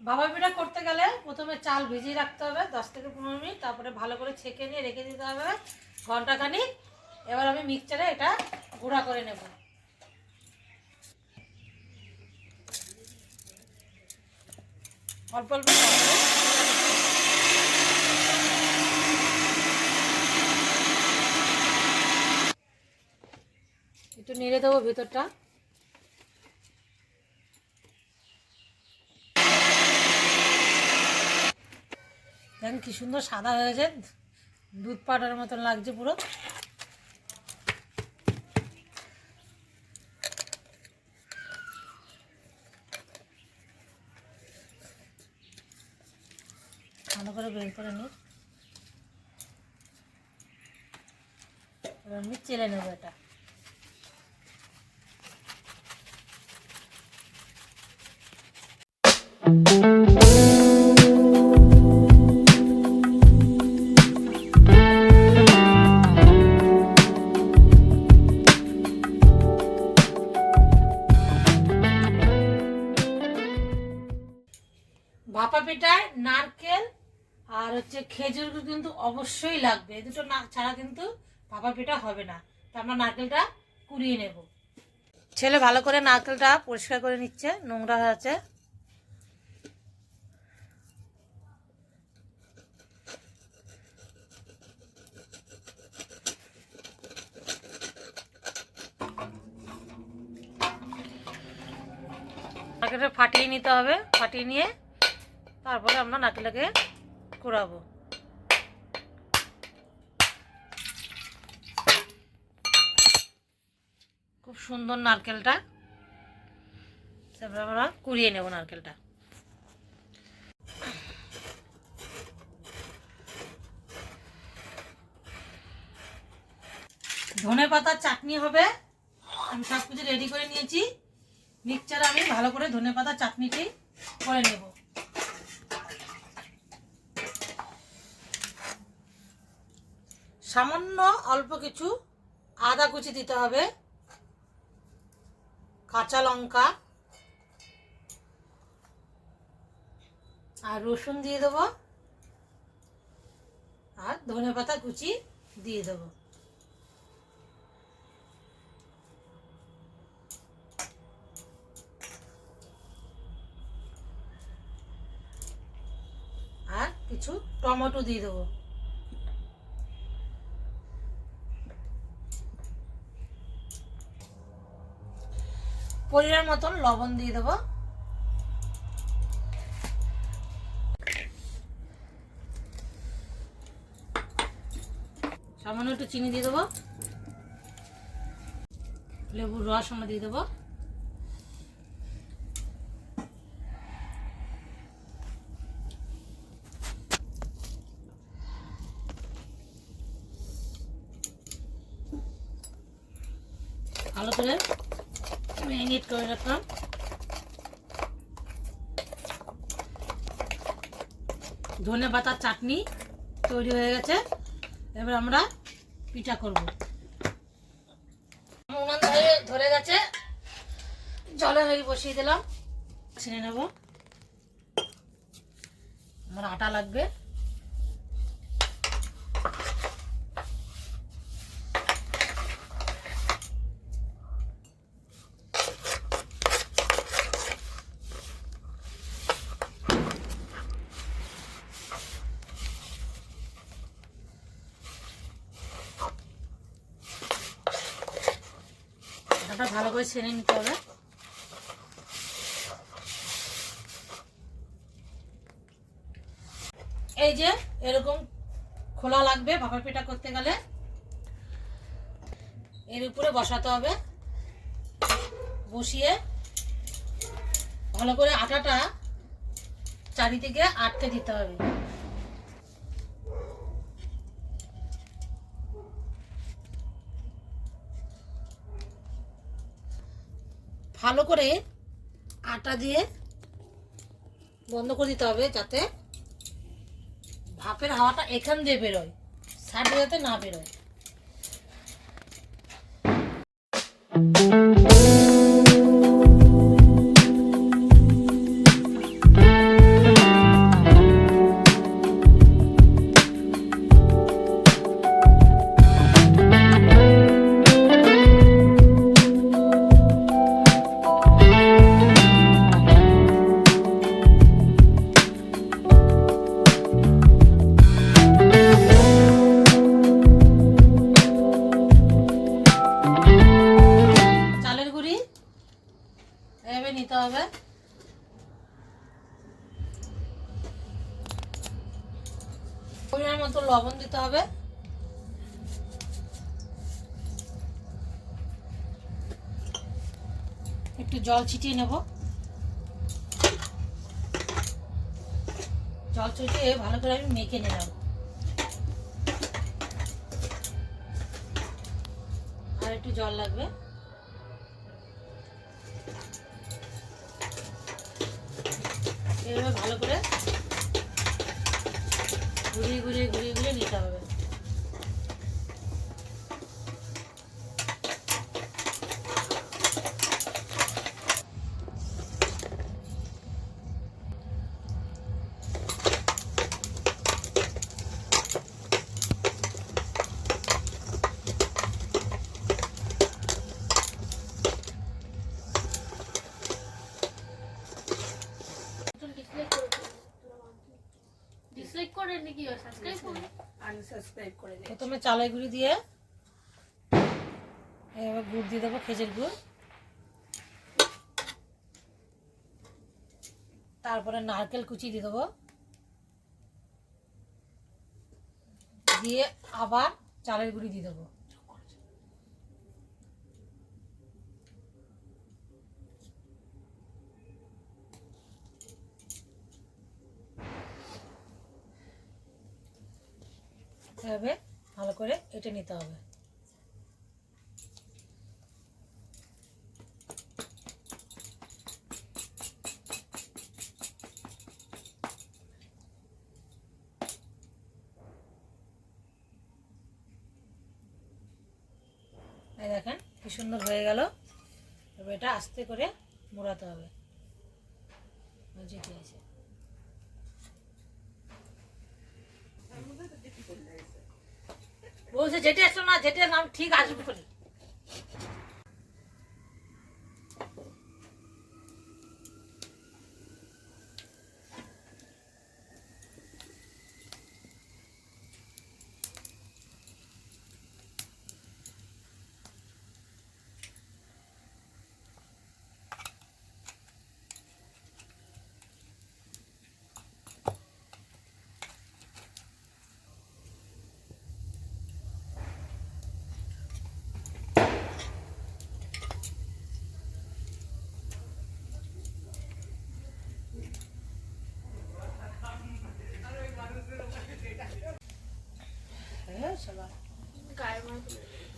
বাবা পিঠা করতে গেলে প্রথমে চাল ভিজিয়ে রাখতে হবে, দশ থেকে পনেরো মিনিট, তারপরে ভালো করে ছেঁকে নিয়ে রেখে দিতে হবে ঘন্টাখানি এবার আমি মিক্সচারে এটা গুঁড়া করে নেব। অল্প অল্প একটু নেড়ে দেবো ভিতরটা। দেখেন কি সুন্দর সাদা হয়েছে দুধ পাটার মতন লাগছে পুরো। ভালো করে বের করে নিই। আমি চেলে নেব এটা। ভাপা পিঠায় নারকেল আর হচ্ছে খেজুর কিন্তু অবশ্যই লাগবে। দুটো না ছাড়া কিন্তু ভাপা পিঠা হবে না। তো আমরা নারকেলটা কুড়িয়ে নেব। ছেলে ভালো করে নারকেলটা পরিষ্কার করে নিচ্ছে, নোংরা হয়ে আছে। নারকেলটা ফাটিয়ে নিতে হবে। ফাটিয়ে নিয়ে তারপরে আমরা নারকেলটাকে কুড়াবো। খুব সুন্দর নারকেলটা। তারপরে আমরা কুড়িয়ে নেব নারকেলটা। ধনে পাতার চাটনি হবে। আমি সব কিছু রেডি করে নিয়েছি। মিক্সচারে আমি ভালো করে ধনে পাতার চাটনিটি করে নেব। সামান্য অল্প কিছু আদা কুচি দিতে হবে, কাঁচা লঙ্কা, আর রসুন দিয়ে দেবো, আর ধনে পাতা কুচি দিয়ে দেবো। আর কিছু টমেটো দিয়ে দেবো। পরিমাণ মতন লবণ দিয়ে দেবো। সামান্য একটু চিনি দিয়ে দেবো। লেবুর রস আমরা দিয়ে দেবো। ভালো করে করে রাখলাম ধনে পাতার চাটনি তৈরি হয়ে গেছে। এবার আমরা পিঠা করব। উনান ধরে ধরে গেছে। জলে হয়ে বসিয়ে দিলাম। ছিনে নেব। আমার আটা লাগবে। আটাটা ভালো করে ছেনে নিতে হবে। এই যে এরকম খোলা লাগবে ভাপা পিঠা করতে গেলে। এর উপরে বসাতে হবে। বসিয়ে ভালো করে আটাটা চারিদিকে আটকে দিতে হবে। ভালো করে আটা দিয়ে বন্ধ করে দিতে হবে যাতে ভাপের হাওয়াটা এখান দিয়ে বেরোয় সাইডে যাতে না বেরোয়। এইভাবে নিতে হবে। পরিমাণ মতো লবণ দিতে হবে। একটু জল ছিটিয়ে নেব। জল ছিটিয়ে ভালো করে আমি মেখে নিলাম। আর একটু জল লাগবে। এভাবে ভালো করে ঘুরিয়ে ঘুরিয়ে ঘুরিয়ে ঘুরিয়ে নিতে হবে। প্রথমে চালের গুঁড়ি দিয়ে এবার গুড় দিয়ে দেবো খেজুর গুড়। তারপরে নারকেল কুচি দিয়ে দেবো। দিয়ে আবার চালের গুঁড়ি দিয়ে দেবো। এভাবে ভালো করে এঁটে নিতে হবে। দেখেন কি সুন্দর হয়ে গেল। এবার এটা আস্তে করে মোড়াতে হবে। ওই যে কি আছে বলছে যেটা এসো না যেটা নাম ঠিক আসবে বলে হ্যাঁ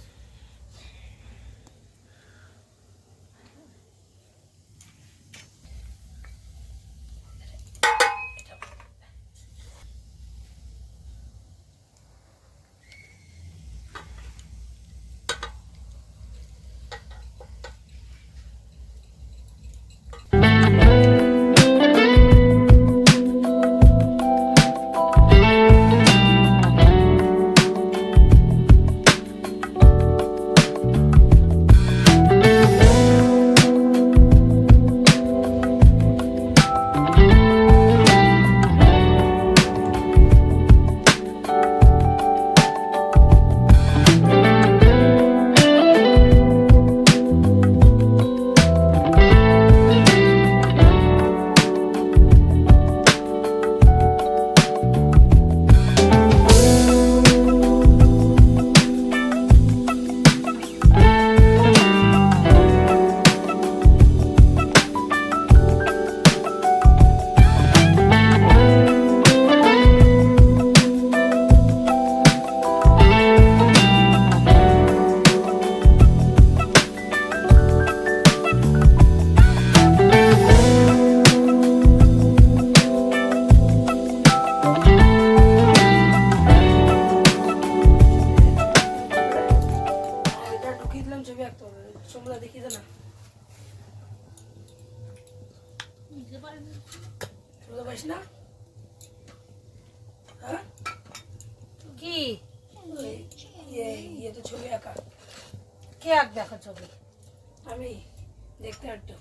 না কি? ইয়ে তো ছবি আঁকা কে আঁক দেখো ছবি আমি দেখতে পারতো